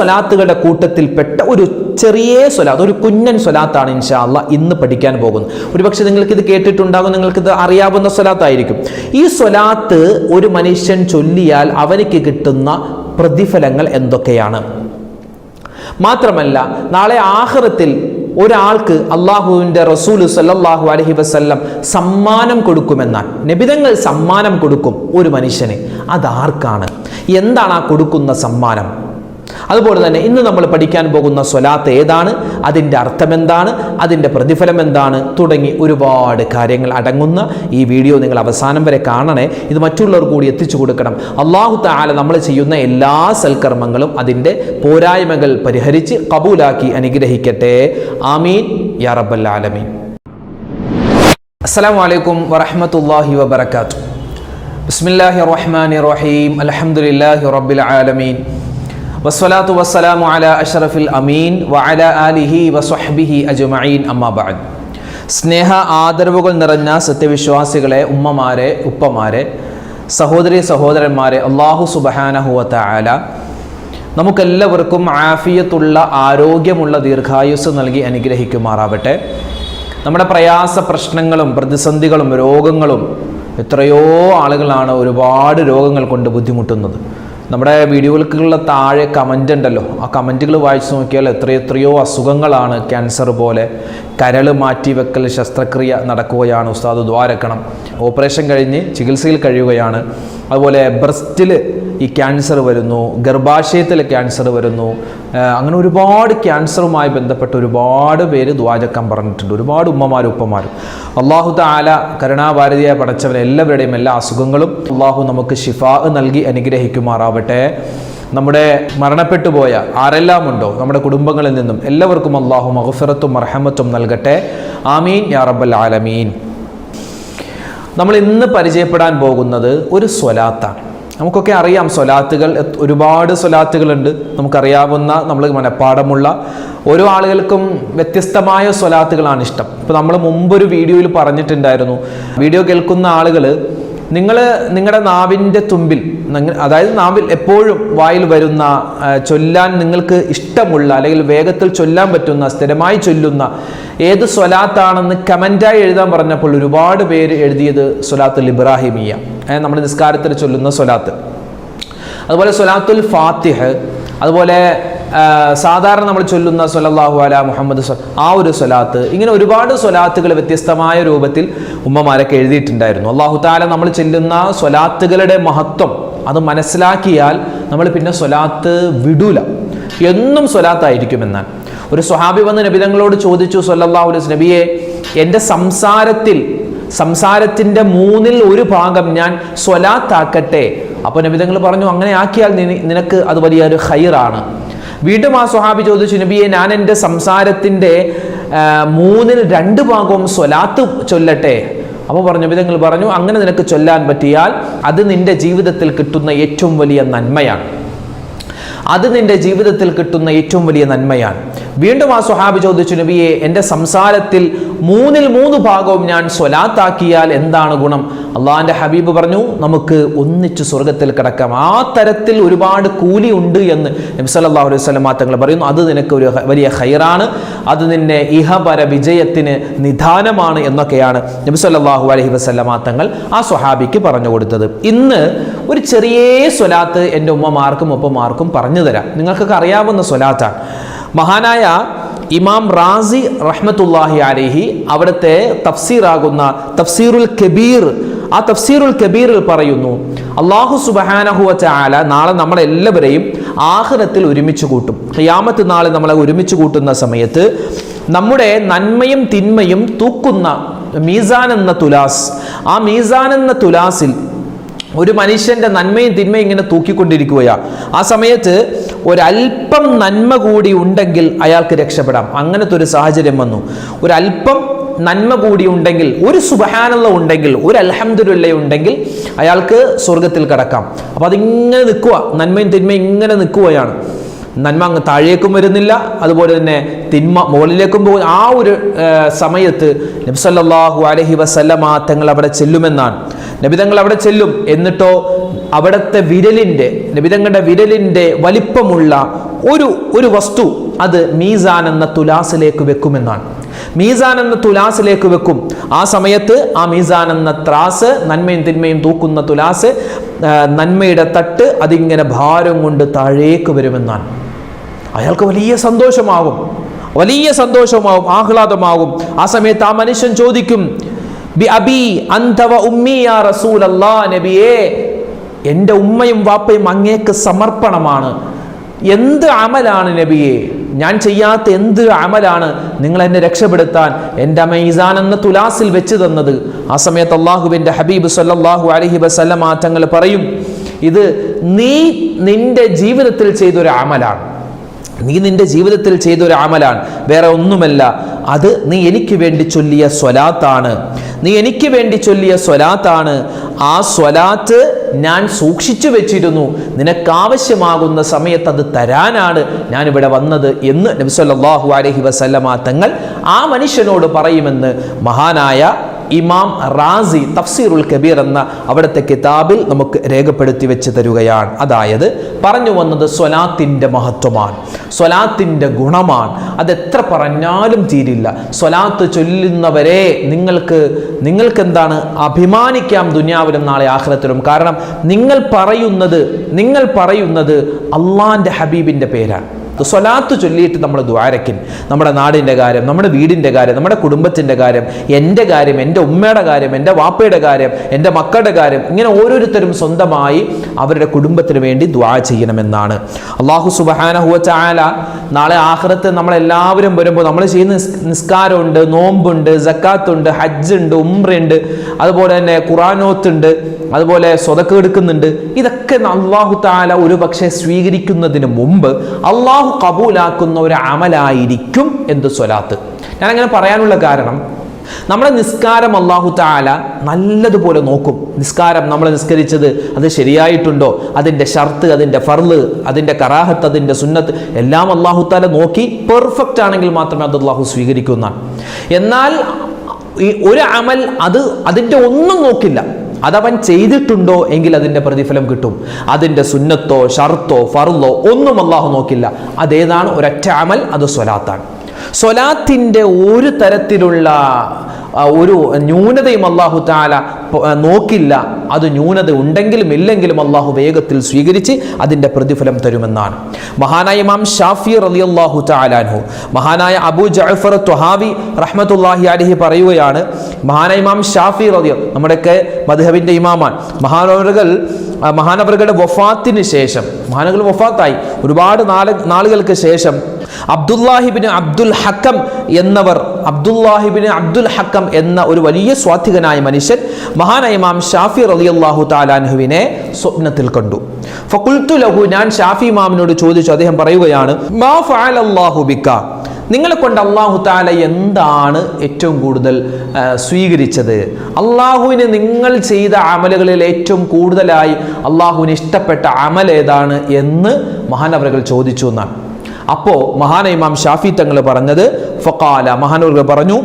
സ്വലാത്തുകളുടെ കൂട്ടത്തിൽ പെട്ട ഒരു ചെറിയ സ്വലാത്ത് ഒരു കുഞ്ഞൻ സ്വലാത്താണ് ഇൻഷാല്ല ഇന്ന് പഠിക്കാൻ പോകുന്നത്. ഒരുപക്ഷെ നിങ്ങൾക്ക് ഇത് കേട്ടിട്ടുണ്ടാകും നിങ്ങൾക്ക് ഇത് അറിയാവുന്ന സ്വലാത്തായിരിക്കും. ഈ സ്വലാത്ത് ഒരു മനുഷ്യൻ ചൊല്ലിയാൽ അവനിക്ക് കിട്ടുന്ന പ്രതിഫലങ്ങൾ എന്തൊക്കെയാണ്? മാത്രമല്ല നാളെ ആഹ്റത്തിൽ ഒരാൾക്ക് അള്ളാഹുവിന്റെ റസൂൽ സല്ലാഹു അലഹി വസല്ലം സമ്മാനം കൊടുക്കുമെന്നാൽ നബിതങ്ങൾ സമ്മാനം കൊടുക്കും ഒരു മനുഷ്യന് അതാർക്കാണ്? എന്താണ് ആ കൊടുക്കുന്ന സമ്മാനം? അതുപോലെ തന്നെ ഇന്ന് നമ്മൾ പഠിക്കാൻ പോകുന്ന സ്വലാത്ത് ഏതാണ്? അതിന്റെ അർത്ഥം എന്താണ് അതിന്റെ പ്രതിഫലം എന്താണ്? തുടങ്ങി ഒരുപാട് കാര്യങ്ങൾ അടങ്ങുന്ന ഈ വീഡിയോ നിങ്ങൾ അവസാനം വരെ കാണണേ. ഇത് മറ്റുള്ളവർ കൂടി എത്തിച്ചു കൊടുക്കണം. അള്ളാഹു താല നമ്മൾ ചെയ്യുന്ന എല്ലാ സൽക്കർമ്മങ്ങളും അതിന്റെ പോരായ്മകൾ പരിഹരിച്ച് കബൂലാക്കി അനുഗ്രഹിക്കട്ടെ. ആമീൻ. യാ റബ്ബൽ ആലമീൻ. അസ്സലാമു അലൈക്കും വറഹ്മത്തുള്ളാഹി വബർക്കാത്തു ബിസ്മില്ലാഹി റഹ്മാൻ റഹീം. അലഹമുല്ലാഹി റബ്ബിൽ ആലമീൻ. വസ്സലാത്തു വസ്സലാമു അലാ അഷറഫിൽ അമീൻ വഅല ആലിഹി വസ്വഹ്ബിഹി അജ്മഈൻ. അമ്മാ ബഅദ്. സ്നേഹ ആദരവുകൾ നിറഞ്ഞ സത്യവിശ്വാസികളെ ഉമ്മമാരെ ഉപ്പമാരെ സഹോദരി സഹോദരന്മാരെ അള്ളാഹു സുബഹാനഹുവത്ത ആല നമുക്കെല്ലാവർക്കും ആഫിയത്തുള്ള ആരോഗ്യമുള്ള ദീർഘായുസ് നൽകി അനുഗ്രഹിക്കുമാറാവട്ടെ. നമ്മുടെ പ്രയാസ പ്രശ്നങ്ങളും പ്രതിസന്ധികളും രോഗങ്ങളും എത്രയോ ആളുകളാണ് ഒരുപാട് രോഗങ്ങൾ കൊണ്ട് ബുദ്ധിമുട്ടുന്നത്. നമ്മുടെ വീഡിയോകൾക്കുള്ള താഴെ കമന്റ് ഉണ്ടല്ലോ. ആ കമന്റുകൾ വായിച്ചു നോക്കിയാൽ എത്രയെത്രയോ അസുഖങ്ങളാണ് ക്യാൻസർ പോലെ. കരൾ മാറ്റിവെക്കൽ ശസ്ത്രക്രിയ നടക്കുകയാണ് ഉസ്താദ് ദ്വാരക്കണം. ഓപ്പറേഷൻ കഴിഞ്ഞ് ചികിത്സയിൽ കഴിയുകയാണ്. അതുപോലെ ബ്രസ്റ്റിൽ ഈ ക്യാൻസർ വരുന്നു ഗർഭാശയത്തിൽ ക്യാൻസർ വരുന്നു. അങ്ങനെ ഒരുപാട് ക്യാൻസറുമായി ബന്ധപ്പെട്ട് ഒരുപാട് പേര് ദ്വാചക്കം പറഞ്ഞിട്ടുണ്ട്. ഒരുപാട് ഉമ്മമാരും ഉപ്പമാരും. അള്ളാഹു താല കരുണാഭാരതിയായ പടച്ചവൻ എല്ലാവരുടെയും എല്ലാ അസുഖങ്ങളും അള്ളാഹു നമുക്ക് ഷിഫാ നൽകി അനുഗ്രഹിക്കുമാറാവട്ടെ. നമ്മുടെ മരണപ്പെട്ടു പോയ ആരെല്ലാം ഉണ്ടോ നമ്മുടെ കുടുംബങ്ങളിൽ നിന്നും എല്ലാവർക്കും അള്ളാഹു മഹഫിറത്തും മർഹമത്തും നൽകട്ടെ. ആമീൻ യാ റബ്ബൽ ആലമീൻ. നമ്മൾ ഇന്ന് പരിചയപ്പെടാൻ പോകുന്നത് ഒരു സ്വലാത്താണ്. നമുക്കൊക്കെ അറിയാം സ്വലാത്തുകൾ ഒരുപാട് സ്വലാത്തുകളുണ്ട്. നമുക്കറിയാവുന്ന നമ്മൾ മനഃപ്പാടമുള്ള ഓരോ ആളുകൾക്കും വ്യത്യസ്തമായ സ്വലാത്തുകളാണ് ഇഷ്ടം. ഇപ്പോൾ നമ്മൾ മുമ്പൊരു വീഡിയോയിൽ പറഞ്ഞിട്ടുണ്ടായിരുന്നു. വീഡിയോ കേൾക്കുന്ന ആളുകൾ നിങ്ങൾ നിങ്ങളുടെ നാവിന്റെ തുമ്പിൽ അതായത് നാവിൽ എപ്പോഴും വായിൽ വരുന്ന ചൊല്ലാൻ നിങ്ങൾക്ക് ഇഷ്ടമുള്ള അല്ലെങ്കിൽ വേഗത്തിൽ ചൊല്ലാൻ പറ്റുന്ന സ്ഥിരമായി ചൊല്ലുന്ന ഏത് സ്വലാത്താണെന്ന് കമന്റായി എഴുതാൻ പറഞ്ഞപ്പോൾ ഒരുപാട് പേര് എഴുതിയത് സ്വലാത്തുൽ ഇബ്രാഹിമിയ. നമ്മൾ നിസ്കാരത്തിൽ ചൊല്ലുന്ന സ്വലാത്ത്. അതുപോലെ സ്വലാത്തുൽ ഫാത്തിഹ് അതുപോലെ സാധാരണ നമ്മൾ ചൊല്ലുന്ന സ്വലല്ലാഹു അല മുഹമ്മദ് ആ ഒരു സ്വലാത്ത് ഇങ്ങനെ ഒരുപാട് സ്വലാത്തുകൾ വ്യത്യസ്തമായ രൂപത്തിൽ ഉമ്മമാരൊക്കെ എഴുതിയിട്ടുണ്ടായിരുന്നു. അള്ളാഹു താല നമ്മൾ ചെല്ലുന്ന സ്വലാത്തുകളുടെ മഹത്വം അത് മനസ്സിലാക്കിയാൽ നമ്മൾ പിന്നെ സ്വലാത്ത് വിടൂല. എന്നും സ്വലാത്തായിരിക്കുമെന്നാണ്. ഒരു സ്വഹാബി വന്ന് നബിതങ്ങളോട് ചോദിച്ചു സൊല്ലാഹു അലൈഹി നബിയെ എന്റെ സംസാരത്തിൽ സംസാരത്തിന്റെ മൂന്നിൽ ഒരു ഭാഗം ഞാൻ സ്വലാത്താക്കട്ടെ. അപ്പോൾ നബിതങ്ങൾ പറഞ്ഞു അങ്ങനെ ആക്കിയാൽ നിനക്ക് അത് വലിയൊരു ഹൈറാണ് വീണ്ടും ആ സ്വഹാബി ചോദിച്ചു നബിയെ ഞാൻ എന്റെ സംസാരത്തിന്റെ മൂന്നിൽ രണ്ട് ഭാഗവും സ്വലാത്ത് ചൊല്ലട്ടെ? അപ്പോൾ പറഞ്ഞു വിധങ്ങൾ പറഞ്ഞു അങ്ങനെ നിനക്ക് ചൊല്ലാൻ പറ്റിയാൽ അത് നിന്റെ ജീവിതത്തിൽ കിട്ടുന്ന ഏറ്റവും വലിയ നന്മയാണ്. അത് നിന്റെ ജീവിതത്തിൽ കിട്ടുന്ന ഏറ്റവും വലിയ നന്മയാണ്. വീണ്ടും ആ സ്വഹാബി ചോദിച്ചു നബിയെ എന്റെ സംസാരത്തിൽ മൂന്നിൽ മൂന്ന് ഭാഗവും ഞാൻ സ്വലാത്താക്കിയാൽ എന്താണ് ഗുണം? അള്ളാഹിന്റെ ഹബീബ് പറഞ്ഞു നമുക്ക് ഒന്നിച്ച് സ്വർഗത്തിൽ കിടക്കാം. ആ തരത്തിൽ ഒരുപാട് കൂലി ഉണ്ട് എന്ന് നബി സല്ലല്ലാഹു അലൈഹി വസല്ലം തങ്ങൾ പറയുന്നു. അത് നിനക്ക് ഒരു വലിയ ഹൈറാണ് അത് നിന്നെ ഇഹപര വിജയത്തിന് നിധാനമാണ് എന്നൊക്കെയാണ് നബി അലഹി വസല്ലം തങ്ങൾ ആ സ്വഹാബിക്ക് പറഞ്ഞു കൊടുത്തത്. ഇന്ന് ഒരു ചെറിയ സ്വലാത്ത് എന്റെ ഉമ്മമാർക്കും ഉപ്പമാർക്കും പറഞ്ഞു തരാം. നിങ്ങൾക്കൊക്കെ അറിയാവുന്ന സ്വലാത്താണ്. മഹാനായ ഇമാം റാസി റഹ്മത്തുല്ലാഹി അലൈഹി അവിടുത്തെ തഫ്സീറാകുന്ന തഫ്സീറുൽ കബീർ ആ തഫ്സീറുൽ കബീറിൽ പറയുന്നു അള്ളാഹു സുബഹാനഹുവ നാളെ നമ്മളെല്ലാവരെയും ആഹ്റത്തിൽ ഒരുമിച്ച് കൂട്ടും. ഖിയാമത്ത് നാളെ നമ്മളെ ഒരുമിച്ച് കൂട്ടുന്ന സമയത്ത് നമ്മുടെ നന്മയും തിന്മയും തൂക്കുന്ന മീസാൻ എന്ന തുലാസ് ആ മീസാൻ എന്ന തുലാസിൽ ഒരു മനുഷ്യന്റെ നന്മയും തിന്മയും ഇങ്ങനെ തൂക്കിക്കൊണ്ടിരിക്കുകയാണ് ആ സമയത്ത് ഒരല്പം നന്മ കൂടി ഉണ്ടെങ്കിൽ അയാൾക്ക് രക്ഷപ്പെടാം. അങ്ങനത്തെ ഒരു സാഹചര്യം വന്നു. ഒരല്പം നന്മ കൂടി ഉണ്ടെങ്കിൽ ഒരു സുബഹാനുള്ള ഉണ്ടെങ്കിൽ ഒരു അലഹമുല്ല ഉണ്ടെങ്കിൽ അയാൾക്ക് സ്വർഗത്തിൽ കടക്കാം. അപ്പോൾ അതിങ്ങനെ നിൽക്കുക. നന്മയും തിന്മയും ഇങ്ങനെ നിൽക്കുകയാണ്. നന്മ അങ്ങ് താഴേക്കും വരുന്നില്ല അതുപോലെ തന്നെ തിന്മ മുകളിലേക്കും പോകും. ആ ഒരു സമയത്ത് നബ്സല്ലാഹു അലഹി വസല്ലമ തങ്ങൾ അവിടെ ചെല്ലുമെന്നാണ്. നബിതങ്ങൾ അവിടെ ചെല്ലും. എന്നിട്ടോ അവിടുത്തെ വിരലിന്റെ നബിതങ്ങളുടെ വിരലിന്റെ വലിപ്പമുള്ള ഒരു ഒരു വസ്തു അത് മീസാൻ എന്ന തുലാസിലേക്ക് വെക്കുമെന്നാണ്. മീസാൻ എന്ന തുലാസിലേക്ക് വെക്കും. ആ സമയത്ത് ആ മീസാൻ എന്ന ത്രാസ് നന്മയും തിന്മയും തൂക്കുന്ന തുലാസ് നന്മയുടെ തട്ട് അതിങ്ങനെ ഭാരം കൊണ്ട് താഴേക്ക് വരുമെന്നാണ്. അയാൾക്ക് വലിയ സന്തോഷമാകും വലിയ സന്തോഷമാകും ആഹ്ലാദമാകും ആ സമയത്ത് ആ മനുഷ്യൻ ചോദിക്കും ബി അബി അന്തവ ഉമ്മിയാ എന്റെ ഉമ്മയും വാപ്പയും അങ്ങേക്ക് സമർപ്പണമാണ്. എന്ത് അമലാണ് നബിയെ? ഞാൻ ചെയ്യാത്ത എന്ത് അമലാണ് നിങ്ങൾ എന്നെ രക്ഷപ്പെടുത്താൻ? എന്റെ മൈസാൻ എന്ന തുലാസിൽ വെച്ച് തന്നത്. ആ സമയത്ത് അള്ളാഹുവിന്റെ ഹബീബ് സല്ലാഹു അലഹി വസല്ലമ തങ്ങൾ പറയും ഇത് നീ നിന്റെ ജീവിതത്തിൽ ചെയ്തൊരു അമലാണ്. നീ നിന്റെ ജീവിതത്തിൽ ചെയ്തൊരു അമലാണ്. വേറെ ഒന്നുമല്ല. അത് നീ എനിക്ക് വേണ്ടി ചൊല്ലിയ സ്വലാത്താണ്. നീ എനിക്ക് വേണ്ടി ചൊല്ലിയ സ്വലാത്താണ്. ആ സ്വലാത്ത് ഞാൻ സൂക്ഷിച്ചു വെച്ചിരുന്നു. നിനക്കാവശ്യമാകുന്ന സമയത്ത് അത് തരാനാണ് ഞാൻ ഇവിടെ വന്നത് എന്ന് നബി അലഹി അലൈഹി വസല്ലമ തങ്ങൾ ആ മനുഷ്യനോട് പറയുമെന്ന് മഹാനായ ഇമാം റാസി തഫ്സീറുൽ കബീർ എന്ന അവിടുത്തെ കിതാബിൽ നമുക്ക് രേഖപ്പെടുത്തി വെച്ച് തരുകയാണ്. അതായത് പറഞ്ഞു വന്നത് സ്വലാത്തിന്റെ മഹത്വമാണ്. സ്വലാത്തിന്റെ ഗുണമാണ്. അത് എത്ര പറഞ്ഞാലും തീരില്ല. സ്വലാത്ത് ചൊല്ലുന്നവരെ നിങ്ങൾക്ക് നിങ്ങൾക്ക് എന്താണ് അഭിമാനിക്കാം ദുനിയാവിലും നാളെ ആഹ്ലത്തിലും കാരണം നിങ്ങൾ പറയുന്നത് നിങ്ങൾ പറയുന്നത് അള്ളാന്റെ ഹബീബിന്റെ പേരാണ്. സ്വലാത്ത് ചൊല്ലിയിട്ട് നമ്മൾ ദ്വാരയ്ക്കും നമ്മുടെ നാടിന്റെ കാര്യം നമ്മുടെ വീടിന്റെ കാര്യം നമ്മുടെ കുടുംബത്തിന്റെ കാര്യം എന്റെ കാര്യം എന്റെ ഉമ്മയുടെ കാര്യം എന്റെ വാപ്പയുടെ കാര്യം എന്റെ മക്കളുടെ കാര്യം ഇങ്ങനെ ഓരോരുത്തരും സ്വന്തമായി അവരുടെ കുടുംബത്തിന് വേണ്ടി ദ്വാ ചെയ്യണമെന്നാണ്. അള്ളാഹു സുബഹാനഹുവ ചായാല നാളെ ആഹ്റത്ത് നമ്മളെല്ലാവരും വരുമ്പോൾ നമ്മൾ ചെയ്യുന്ന നിസ്- നിസ്കാരമുണ്ട് നോമ്പുണ്ട് ജക്കാത്തുണ്ട് ഹജ്ജുണ്ട് ഉംറയുണ്ട് അതുപോലെ തന്നെ ഖുറാനോത്തുണ്ട് അതുപോലെ സ്വതക്ക് എടുക്കുന്നുണ്ട്. ഇതൊക്കെ അള്ളാഹു താല ഒരു പക്ഷേ സ്വീകരിക്കുന്നതിന് മുമ്പ് അള്ളാഹു കബൂലാക്കുന്ന ഒരു അമലായിരിക്കും എന്ത് സ്വലാത്ത്? ഞാൻ അങ്ങനെ പറയാനുള്ള കാരണം നമ്മുടെ നിസ്കാരം അള്ളാഹു താല നല്ലതുപോലെ നോക്കും. നിസ്കാരം നമ്മൾ നിസ്കരിച്ചത് അത് ശരിയായിട്ടുണ്ടോ? അതിന്റെ ഷർത്ത് അതിന്റെ ഫർൾ അതിന്റെ കറാഹത്ത് അതിന്റെ സുന്നത്ത് എല്ലാം അള്ളാഹു താല നോക്കി പെർഫെക്റ്റ് ആണെങ്കിൽ മാത്രമേ അത് അള്ളാഹു സ്വീകരിക്കുന്നതാണ് എന്നാൽ ഈ ഒരു അമൽ അത് അതിന്റെ ഒന്നും നോക്കില്ല. അതവൻ ചെയ്തിട്ടുണ്ടോ എങ്കിൽ അതിന്റെ പ്രതിഫലം കിട്ടും. അതിന്റെ സുന്നത്തോ ഷർത്തോ ഫർലോ ഒന്നും അള്ളാഹു നോക്കില്ല. അതേതാണ് ഒരൊറ്റ അമൽ അത് സ്വലാത്താണ്. സ്വലാത്തിന്റെ ഒരു തരത്തിലുള്ള ഒരു ന്യൂനതയും അള്ളാഹു താല നോക്കില്ല. അത് ന്യൂനത ഉണ്ടെങ്കിലും ഇല്ലെങ്കിലും അള്ളാഹു വേഗത്തിൽ സ്വീകരിച്ച് അതിന്റെ പ്രതിഫലം തരുമെന്നാണ്. മഹാനായ ഇമാം ഷാഫി റലി അള്ളാഹു താലാൻഹു മഹാനായ അബു ജഅഫർ തുഹാവി റഹ്മത്തുല്ലാഹി അലഹി പറയുകയാണ് മഹാനായ ഇമാം ഷാഫി റലി നമ്മുടെയൊക്കെ മധുഹബിന്റെ ഇമാമാൻ മഹാനവരുകൾ മഹാനവറുകളുടെ വഫാത്തിന് ശേഷം മഹാനകൾ വഫാത്തായി. ഒരുപാട് നാല് നാളുകൾക്ക് ശേഷം അബ്ദുല്ലാഹിബിന് അബ്ദുൽ ഹക്കം എന്നവർ അബ്ദുല്ലാഹിബിന് അബ്ദുൽ ഹക്കം എന്ന ഒരു വലിയ സ്വാധികനായ മനുഷ്യൻ മഹാനായ ഇമാം ഷാഫി റളിയല്ലാഹു താലാൻഹുവിനെ സ്വപ്നത്തിൽ കണ്ടു. ഫുൽത്തു ലഹു ഞാൻ ഷാഫി ഇമാമിനോട് ചോദിച്ചു അദ്ദേഹം പറയുകയാണ് മാ ഫഅലല്ലാഹു നിങ്ങളെ കൊണ്ട് അള്ളാഹു താല എന്താണ് ഏറ്റവും കൂടുതൽ സ്വീകരിച്ചത്? അള്ളാഹുവിന് നിങ്ങൾ ചെയ്ത അമലുകളിൽ ഏറ്റവും കൂടുതലായി അള്ളാഹുവിന് ഇഷ്ടപ്പെട്ട അമൽ ഏതാണ് എന്ന് മഹാനവറുകൾ ചോദിച്ചു എന്നാണ്. അപ്പോൾ മഹാന ഇമാം ഷാഫി തങ്ങൾ പറഞ്ഞത് ഫക്കാല മഹാനവറുകൾ പറഞ്ഞു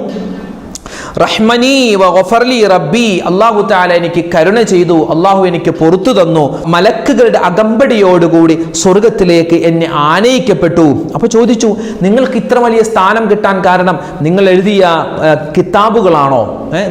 റഹ്മനി വ ഗഫർലി റബ്ബി. അള്ളാഹു താല എനിക്ക് കരുണ ചെയ്തു. അള്ളാഹു എനിക്ക് പൊറത്തു തന്നു. മലക്കുകളുടെ അകമ്പടിയോടുകൂടി സ്വർഗത്തിലേക്ക് എന്നെ ആനയിക്കപ്പെട്ടു. അപ്പൊ ചോദിച്ചു നിങ്ങൾക്ക് ഇത്ര വലിയ സ്ഥാനം കിട്ടാൻ കാരണം നിങ്ങൾ എഴുതിയ കിതാബുകളാണോ?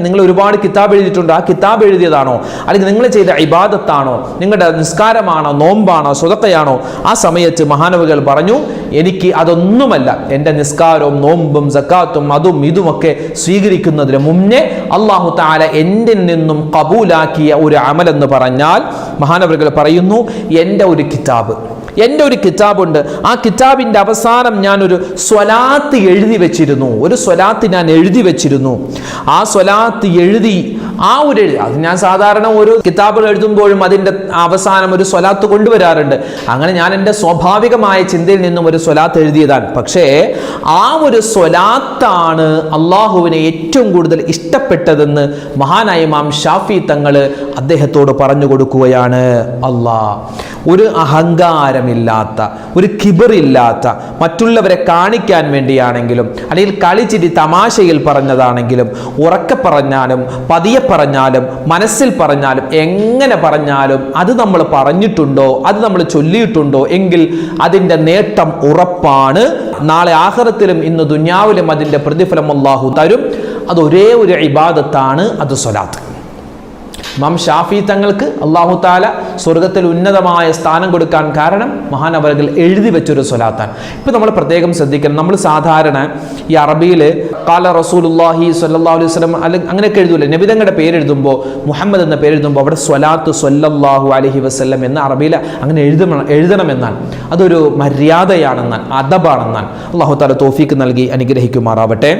നിങ്ങൾ ഒരുപാട് കിതാബ് എഴുതിയിട്ടുണ്ട്. ആ കിതാബ് എഴുതിയതാണോ? അല്ലെങ്കിൽ നിങ്ങൾ ചെയ്ത ഇബാദത്താണോ? നിങ്ങളുടെ നിസ്കാരമാണോ? നോമ്പാണോ? സ്വതക്കയാണോ? ആ സമയത്ത് മഹാനവകൾ പറഞ്ഞു എനിക്ക് അതൊന്നുമല്ല. എന്റെ നിസ്കാരവും നോമ്പും സക്കാത്തും അതും ഇതുമൊക്കെ സ്വീകരിക്കുന്നതിന് മുന്നേ അള്ളാഹു താല എന്നിൽ നിന്നും കബൂലാക്കിയ ഒരു അമലെന്ന് പറഞ്ഞാൽ മഹാനവറുകൾ പറയുന്നു എന്റെ ഒരു കിതാബ്. എന്റെ ഒരു കിതാബുണ്ട്. ആ കിതാബിന്റെ അവസാനം ഞാനൊരു സ്വലാത്ത് എഴുതി വെച്ചിരുന്നു. ഒരു സ്വലാത്ത് ഞാൻ എഴുതി വെച്ചിരുന്നു. ആ സ്വലാത്ത് എഴുതി ആ ഒരു അത് ഞാൻ സാധാരണ ഒരു കിതാബുകൾ എഴുതുമ്പോഴും അതിന്റെ അവസാനം ഒരു സ്വലാത്ത് കൊണ്ടുവരാറുണ്ട്. അങ്ങനെ ഞാൻ എന്റെ സ്വാഭാവികമായ ചിന്തയിൽ നിന്നും ഒരു സ്വലാത്ത് എഴുതിയതാണ്. പക്ഷേ ആ ഒരു സ്വലാത്താണ് അള്ളാഹുവിനെ ഏറ്റവും കൂടുതൽ ഇഷ്ടപ്പെട്ടതെന്ന് മഹാനായ ഇമാം ഷാഫി തങ്ങൾ അദ്ദേഹത്തോട് പറഞ്ഞു കൊടുക്കുകയാണ്. അള്ളാ ഒരു അഹങ്കാരമില്ലാത്ത ഒരു കിബറില്ലാത്ത മറ്റുള്ളവരെ കാണിക്കാൻ വേണ്ടിയാണെങ്കിലും അല്ലെങ്കിൽ കളിച്ചിരി തമാശയിൽ പറഞ്ഞതാണെങ്കിലും ഉറക്കെ പറഞ്ഞാലും പതിയെ പറഞ്ഞാലും മനസ്സിൽ പറഞ്ഞാലും എങ്ങനെ പറഞ്ഞാലും അത് നമ്മൾ പറഞ്ഞിട്ടുണ്ടോ അത് നമ്മൾ ചൊല്ലിയിട്ടുണ്ടോ എങ്കിൽ അതിന്റെ നേട്ടം ഉറപ്പാണ്. നാളെ ആഹ്റത്തിലും ഇന്ന് ദുന്യാവിലും അതിന്റെ പ്രതിഫലം അള്ളാഹു തരും. അത് ഒരേ ഒരു ഇബാദത്താണ് അത് സ്വലാത്ത്. ഇമാം ഷാഫി തങ്ങൾക്ക് അള്ളാഹു താല സ്വർഗത്തിൽ ഉന്നതമായ സ്ഥാനം കൊടുക്കാൻ കാരണം മഹാനവരകൾ എഴുതി വെച്ചൊരു സ്വലാത്താണ്. ഇപ്പം നമ്മൾ പ്രത്യേകം ശ്രദ്ധിക്കണം. നമ്മൾ സാധാരണ ഈ അറബിയിൽ കാല റസൂലുല്ലാഹി സല്ലാ അലൈഹി വസ്ലം അല്ലെങ്കിൽ അങ്ങനെയൊക്കെ എഴുതൂല്ലേ നബിതങ്ങളുടെ പേരെഴുതുമ്പോൾ മുഹമ്മദ് എന്ന പേരെഴുതുമ്പോൾ അവിടെ സ്വലാത്ത് സ്വല്ലല്ലാഹു അലഹി വസ്ല്ലം എന്ന അറബിയിൽ അങ്ങനെ എഴുതണം എഴുതണമെന്നാണ്. അതൊരു മര്യാദയാണെന്നാണ് അദബാണെന്നാണ്. അള്ളാഹു താല തോഫീക്ക് നൽകി അനുഗ്രഹിക്കുമാറാവട്ടെ.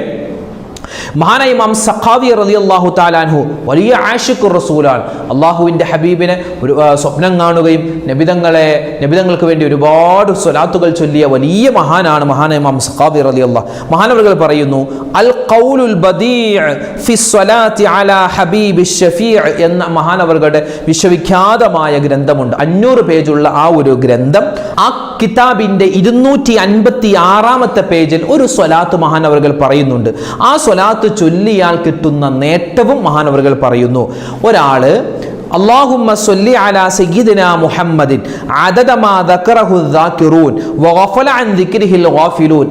മഹാനായ ഇമാം സഖാവി റതി അള്ളാഹു താലാൻഹു വലിയ ആഷിഖുർ റസൂലാണ്. അള്ളാഹുവിന്റെ ഹബീബിനെ ഒരു സ്വപ്നം കാണുകയും നബിതങ്ങളെ നബിതങ്ങൾക്ക് വേണ്ടി ഒരുപാട് സ്വലാത്തുകൾ ചൊല്ലിയ വലിയ മഹാനാണ് മഹാനായ ഇമാം സഖാവി റലി അള്ളാഹ് മഹാനവറുകൾ പറയുന്നു അൽ കൗലുൽ ഫി അലാ ഹബീബി എന്ന മഹാനവറുകളുടെ വിശ്വവിഖ്യാതമായ ഗ്രന്ഥമുണ്ട്. അഞ്ഞൂറ് പേജുള്ള ആ ഒരു ഗ്രന്ഥം ആ കിതാബിന്റെ ഇരുന്നൂറ്റി അൻപത്തി ആറാമത്തെ പേജിൽ ഒരു സ്വലാത്ത് മഹാനവറുകൾ പറയുന്നുണ്ട്. ആ സ്വലാത്ത് ചൊല്ലിയാൽ കിട്ടുന്ന നേട്ടവും മഹാനവറുകൾ പറയുന്നു. ഒരാൾ അള്ളാഹുമ്മ മുഹമ്മദിൻ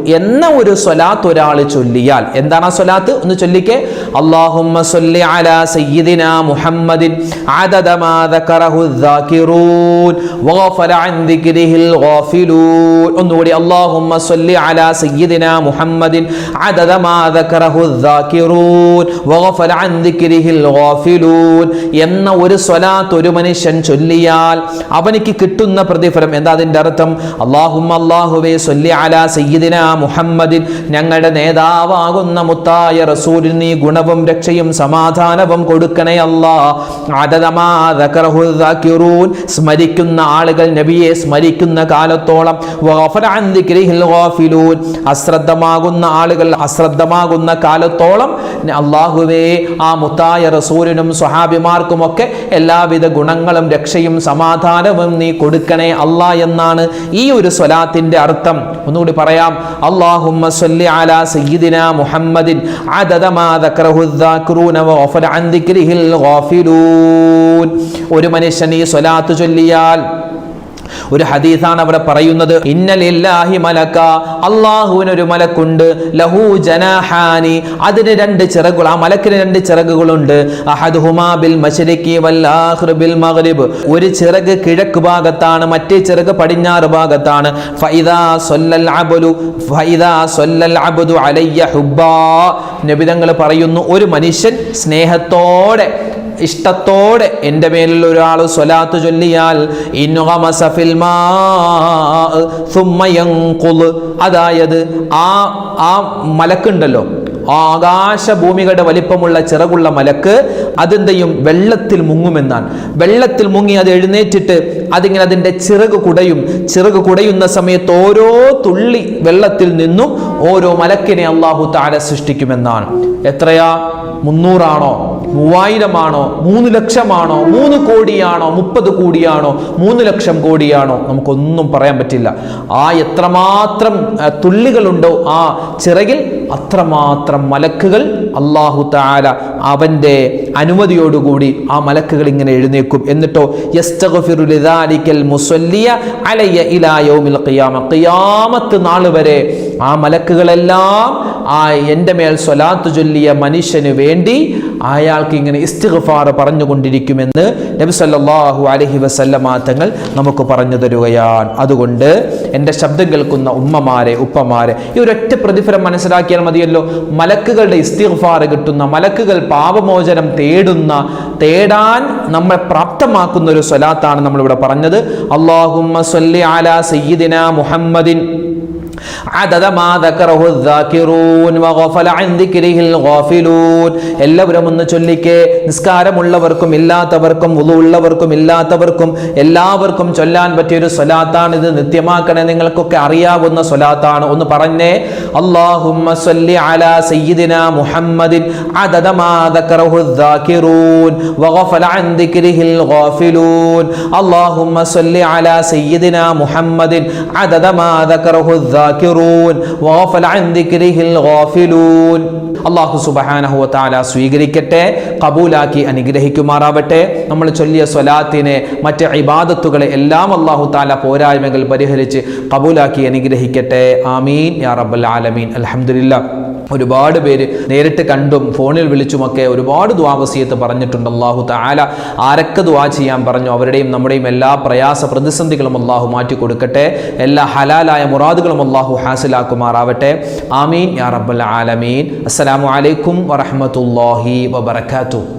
എന്ന ഒരു സ്വലാത്ത് ഒരാൾ ചൊല്ലിയാൽ എന്താണ് ആ സ്വലാത്ത്? ഒന്ന് ചൊല്ലിക്കേ. اللهم صل على سيدنا محمد عدد ما ذكره الذاكرون وغفل عن ذكره الغافلون ഒന്നുകൂടി اللهم صل على سيدنا محمد عدد ما ذكره الذاكرون وغفل عن ذكره الغافلون എന്ന ഒരു സ്വലാത്ത് ഒരു മനുഷ്യൻ ചൊല്ലിയാൽ അവനിക്ക് കിട്ടുന്ന പ്രതിഫലം എന്താ അതിൻ്റെ അർത്ഥം അള്ളാഹും അള്ളാഹുവേ സൊല്ലി അല സയ്യിദിന മുഹമ്മദിൻ ഞങ്ങളുടെ നേതാവാകുന്ന മുത്തായ റസൂലിന് നീ ഗുണവും രക്ഷയും സമാധാനവും കൊടുക്കണേ അല്ലാ. സ്മരിക്കുന്ന ആളുകൾ നബിയെ സ്മരിക്കുന്ന കാലത്തോളം. അശ്രദ്ധമാകുന്ന ആളുകൾ അശ്രദ്ധമാകുന്ന കാലത്തോളം അള്ളാഹുവേ ആ മുത്തായ റസൂലിനും സ്വഹാബിമാർക്കുമൊക്കെ എല്ലാവിധ ഗുണങ്ങളും രക്ഷയും സമാധാനവും നീ കൊടുക്കണേ അല്ല എന്നാണ് ഈ ഒരു സ്വലാത്തിന്റെ അർത്ഥം. ഒന്നുകൂടി പറയാം. അല്ലാഹുമ്മ സല്ലി അലാ സയ്യിദിന മുഹമ്മദിൻ. അദദ മാ ഒരു മനുഷ്യൻ ഈ സ്വലാത്ത് ചൊല്ലിയാൽ ഒരു ഹദീസാണ് അവിടെ പറയുന്നത്. ഇന്നലില്ലാഹി മലക്ക അള്ളാഹുവിന് ഒരു മലക്കുണ്ട്. ലഹു ജനാഹാനി അതിന് രണ്ട് ചിറകുകൾ ആ മലക്കിന് രണ്ട് ചിറകുകളുണ്ട്. അഹദുഹുമാ ബിൽ മശരിഖി വല്ലാഖിറു ബിൽ മഗ്രിബ്. ഒരു ചിറക് കിഴക്ക് ഭാഗത്താണ് മറ്റേ ചിറക് പടിഞ്ഞാറ് ഭാഗത്താണ്. ഫൈദാ സല്ലൽ അബലു ഫൈദാ സല്ലൽ അബ്ദു അലയ്യ ഹുബ്ബാ. നബിതങ്ങൾ പറയുന്നു ഒരു മനുഷ്യൻ സ്നേഹത്തോടെ ഇഷ്ടത്തോടെ എന്റെ മേലിൽ ഒരാൾ സ്വലാത്ത് ചൊല്ലിയാൽ അതായത് ആ ആ മലക്കുണ്ടല്ലോ ആകാശ ഭൂമികളുടെ വലിപ്പമുള്ള ചിറകുള്ള മലക്ക് അതെന്തെയും വെള്ളത്തിൽ മുങ്ങുമെന്നാണ്. വെള്ളത്തിൽ മുങ്ങി അത് എഴുന്നേറ്റിട്ട് അതിങ്ങനെ അതിന്റെ ചിറക് കുടയും ചിറക് കുടയുന്ന സമയത്ത് ഓരോ തുള്ളി വെള്ളത്തിൽ നിന്നും ഓരോ മലക്കിനെ അള്ളാഹു താര സൃഷ്ടിക്കുമെന്നാണ്. എത്രയാ? മുന്നൂറാണോ? മൂവായിരമാണോ മൂന്ന് ലക്ഷമാണോ മൂന്ന് കോടിയാണോ മുപ്പത് കോടിയാണോ മൂന്ന് ലക്ഷം കോടിയാണോ? നമുക്കൊന്നും പറയാൻ പറ്റില്ല. ആ എത്രമാത്രം തുള്ളികളുണ്ടോ ആ ചിറകിൽ അത്രമാത്രം മലക്കുകൾ അള്ളാഹു താല അവന്റെ അനുമതിയോടുകൂടി ആ മലക്കുകൾ ഇങ്ങനെ എഴുന്നേക്കും എന്നിട്ടോ ഖിയാമത്ത് നാൾ വരെ ആ മലക്കുകളെല്ലാം ആ എന്റെ മേൽ സ്വലാത്ത് ചൊല്ലിയ മനുഷ്യന് വേണ്ടി അയാൾക്ക് ഇങ്ങനെ ഇസ്തിഗ്ഫാർ പറഞ്ഞുകൊണ്ടിരിക്കുമെന്ന് നബി സല്ലാഹു അലഹി വസല്ലമ തങ്ങൾ നമുക്ക് പറഞ്ഞു തരുകയാണ്. അതുകൊണ്ട് എന്റെ ശബ്ദം കേൾക്കുന്ന ഉമ്മമാരെ ഉപ്പമാരെ ഈ ഒരൊറ്റ പ്രതിഫലം മനസ്സിലാക്കിയാൽ മതിയല്ലോ. മലക്കുകളുടെ ഇസ്തിഗ്ഫാർ കിട്ടുന്ന മലക്കുകൾ പാപമോചനം തേടുന്ന തേടാൻ നമ്മളെ പ്രാപ്തമാക്കുന്ന ഒരു സ്വലാത്താണ് നമ്മളിവിടെ പറഞ്ഞത്. അള്ളാഹുമ്മ സ്വല്ലി അലാ സയ്യിദിന മുഹമ്മദിൻ عدد ما ذكره الذاكرون وغفل عن ذكره الغافلون എല്ലാവരും ഒന്ന് ചൊല്ലിക്കേ നിസ്കാരമുള്ളവർക്കും ഇല്ലാത്തവർക്കും ഉള്ളവർക്കും ഇല്ലാത്തവർക്കും എല്ലാവർക്കും ചൊല്ലാൻ പറ്റിയ ഒരു സ്വലാത്താണ് ഇത് നിത്യമാക്കണേ നിങ്ങൾക്കൊക്കെ അറിയാവുന്ന സ്വലാത്താണ് ഒന്ന് പറഞ്ഞേ അല്ലാഹുമ്മ സ്വല്ലി അലാ സയ്യിദിന മുഹമ്മദിൻ عدد ما ذكره الذاكرون وغفل عن ذكره الغافلون اللهم صل على سيدنا محمد عدد ما ذكره الذاكرون وغفل عن ذكره الغافلون അള്ളാഹു സുബഹാനഹു താല സ്വീകരിക്കട്ടെ കബൂലാക്കി അനുഗ്രഹിക്കുമാറാവട്ടെ നമ്മൾ ചൊല്ലിയ സ്വലാത്തിനെ മറ്റ് ഇബാദത്തുകളെ എല്ലാം അള്ളാഹു താല പോരായ്മകൾ പരിഹരിച്ച് കബൂലാക്കി അനുഗ്രഹിക്കട്ടെ ആമീൻ യാ റബ്ബൽ ആലമീൻ അൽഹംദുലില്ലാ ഒരുപാട് പേര് നേരിട്ട് കണ്ടും ഫോണിൽ വിളിച്ചുമൊക്കെ ഒരുപാട് ദ്വാവസീയത്ത് പറഞ്ഞിട്ടുണ്ട്. അള്ളാഹു താല ആരൊക്കെ ദ്വാ ചെയ്യാൻ പറഞ്ഞു അവരുടെയും നമ്മുടെയും എല്ലാ പ്രയാസ പ്രതിസന്ധികളും അള്ളാഹു മാറ്റി കൊടുക്കട്ടെ. എല്ലാ ഹലാലായ മുറാദുകളും അള്ളാഹു ഹാസിലാക്കുമാറാവട്ടെ. ആമീൻ. യാ റബ്ബൽ ആലമീൻ. അസ്സലാമു അലൈക്കും വറഹമത്തല്ലാഹി വബർക്കാത്തു